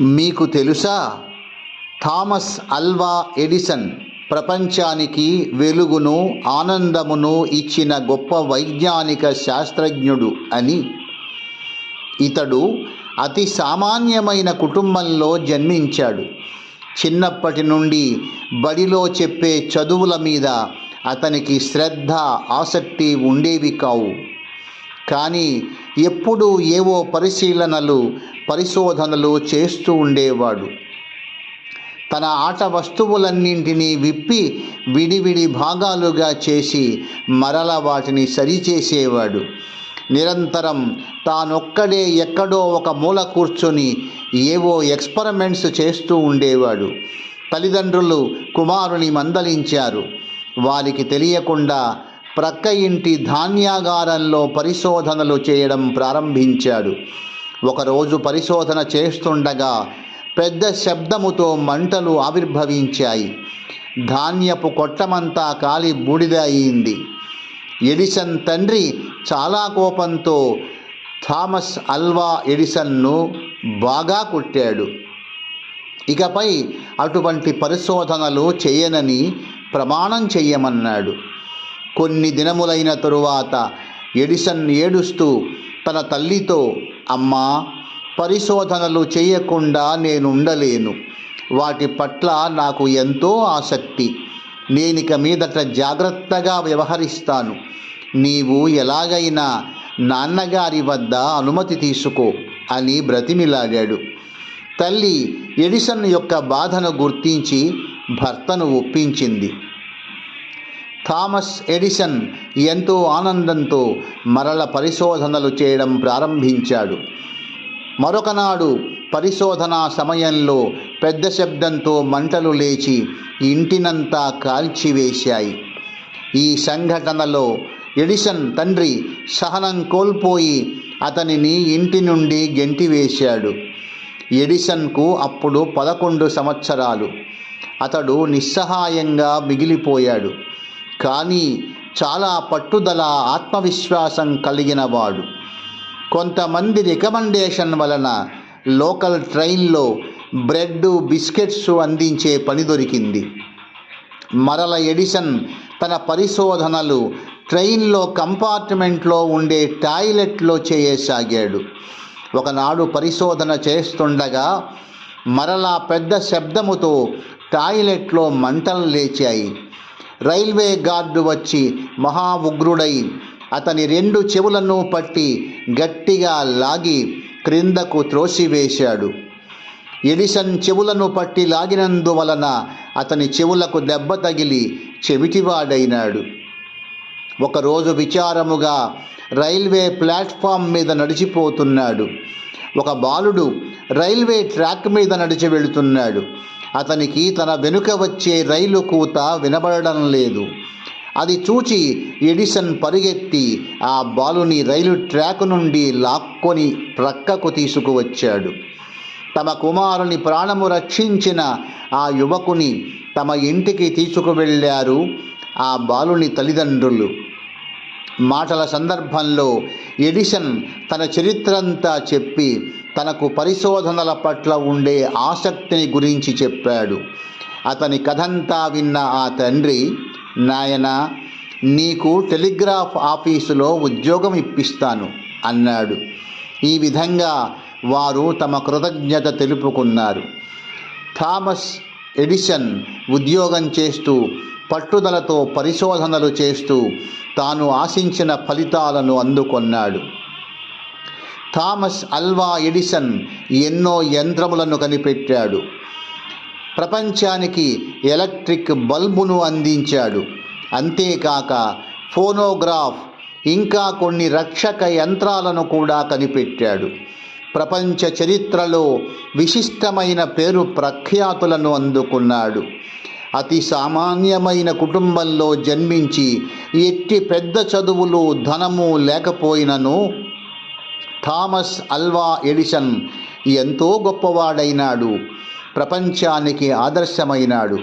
మీకు తెలుసా? Thomas Alva Edison ప్రపంచానికి వెలుగును ఆనందమును ఇచ్చిన గొప్ప వైజ్ఞానిక శాస్త్రజ్ఞుడు అని. ఇతడు అతి సామాన్యమైన కుటుంబంలో జన్మించాడు. చిన్నప్పటి నుండి బడిలో చెప్పే చదువుల మీద అతనికి శ్రద్ధ ఆసక్తి ఉండేవి కావు. కానీ ఎప్పుడూ ఏవో పరిశీలనలు పరిశోధనలు చేస్తూ ఉండేవాడు. తన ఆట వస్తువులన్నింటినీ విప్పి విడివిడి భాగాలుగా చేసి మరల వాటిని సరిచేసేవాడు. నిరంతరం తానొక్కడే ఎక్కడో ఒక మూల కూర్చొని ఏవో ఎక్స్పెరిమెంట్స్ చేస్తూ ఉండేవాడు. తల్లిదండ్రులు కుమారుని మందలించారు. వారికి తెలియకుండా ప్రక్క ఇంటి ధాన్యాగారంలో పరిశోధనలు చేయడం ప్రారంభించాడు. ఒకరోజు పరిశోధన చేస్తుండగా పెద్ద శబ్దముతో మంటలు ఆవిర్భవించాయి. ధాన్యపు కొట్టమంతా కాలి బూడిద అయింది. ఎడిసన్ తండ్రి చాలా కోపంతో థామస్ అల్వా ఎడిసన్ను బాగా కొట్టాడు. ఇకపై అటువంటి పరిశోధనలు చేయనని ప్రమాణం చెయ్యమన్నాడు. కొన్ని దినములైన తరువాత ఎడిసన్ ఏడుస్తూ తన తల్లితో అమ్మా పరిశోధనలు చేయకుండా నేను ఉండలేను. వాటి పట్ల నాకు ఎంతో ఆసక్తి. నేనిక మీదట జాగ్రత్తగా వ్యవహరిస్తాను. నీవు ఎలాగైనా నాన్నగారి వద్ద అనుమతి తీసుకో అని బ్రతిమిలాడాడు. తల్లి ఎడిసన్ యొక్క బాధను గుర్తించి భర్తను ఒప్పించింది. థామస్ ఎడిసన్ ఎంతో ఆనందంతో మరల పరిశోధనలు చేయడం ప్రారంభించాడు. మరొకనాడు పరిశోధనా సమయంలో పెద్ద శబ్దంతో మంటలు లేచి ఇంటినంతా కాల్చివేశాయి. ఈ సంఘటనలో ఎడిసన్ తండ్రి సహనం కోల్పోయి అతనిని ఇంటి నుండి గెంటివేశాడు. ఎడిసన్కు అప్పుడు పదకొండు సంవత్సరాలు. అతడు నిస్సహాయంగా మిగిలిపోయాడు. కానీ చాలా పట్టుదల ఆత్మవిశ్వాసం కలిగినవాడు. కొంతమంది రికమెండేషన్ వలన లోకల్ ట్రైన్లో బ్రెడ్ బిస్కెట్స్ అందించే పని దొరికింది. మరల ఎడిసన్ తన పరిశోధనలు ట్రైన్లో కంపార్ట్మెంట్లో ఉండే టాయిలెట్లో చేయసాగాడు. ఒకనాడు పరిశోధన చేస్తుండగా మరలా పెద్ద శబ్దముతో టాయిలెట్లో మంటలు లేచాయి. రైల్వే గార్డు వచ్చి మహా ఉగ్రుడై అతని రెండు చెవులను పట్టి గట్టిగా లాగి క్రిందకు త్రోసివేశాడు. ఎడిసన్ చెవులను పట్టి లాగినందువలన అతని చెవులకు దెబ్బ తగిలి చెవిటివాడైనాడు. ఒకరోజు విచారముగా రైల్వే ప్లాట్ఫామ్ మీద నడిచిపోతున్నాడు. ఒక బాలుడు రైల్వే ట్రాక్ మీద నడిచి వెళుతున్నాడు. అతనికి తన వెనుక వచ్చే రైలు కూత వినబడడం లేదు. అది చూచి ఎడిసన్ పరిగెత్తి ఆ బాలుని రైలు ట్రాక్ నుండి లాక్కొని ప్రక్కకు తీసుకువచ్చాడు. తమ కుమారుని ప్రాణము రక్షించిన ఆ యువకుని తమ ఇంటికి తీసుకువెళ్ళారు ఆ బాలుని తల్లిదండ్రులు. మాటల సందర్భంలో ఎడిసన్ తన చరిత్రంతా చెప్పి తనకు పరిశోధనల పట్ల ఉండే ఆసక్తిని గురించి చెప్పాడు. అతని కథంతా విన్న ఆ తండ్రి నాయన నీకు టెలిగ్రాఫ్ ఆఫీసులో ఉద్యోగం ఇప్పిస్తాను అన్నాడు. ఈ విధంగా వారు తమ కృతజ్ఞత తెలుపుకున్నారు. థామస్ ఎడిసన్ ఉద్యోగం చేస్తూ పట్టుదలతో పరిశోధనలు చేస్తూ తాను ఆశించిన ఫలితాలను అందుకొన్నాడు. థామస్ అల్వా ఎడిసన్ ఎన్నో యంత్రములను కనిపెట్టాడు. ప్రపంచానికి ఎలక్ట్రిక్ బల్బును అందించాడు. అంతేకాక ఫోనోగ్రాఫ్ ఇంకా కొన్ని రక్షక యంత్రాలను కూడా కనిపెట్టాడు. ప్రపంచ చరిత్రలో విశిష్టమైన పేరు ప్రఖ్యాతులను అందుకున్నాడు. అతి సామాన్యమైన కుటుంబంలో జన్మించి ఎట్టి పెద్ద చదువులు ధనము లేకపోయినను థామస్ అల్వా ఎడిసన్ ఎంతో గొప్పవాడైనాడు. ప్రపంచానికి ఆదర్శమైనాడు.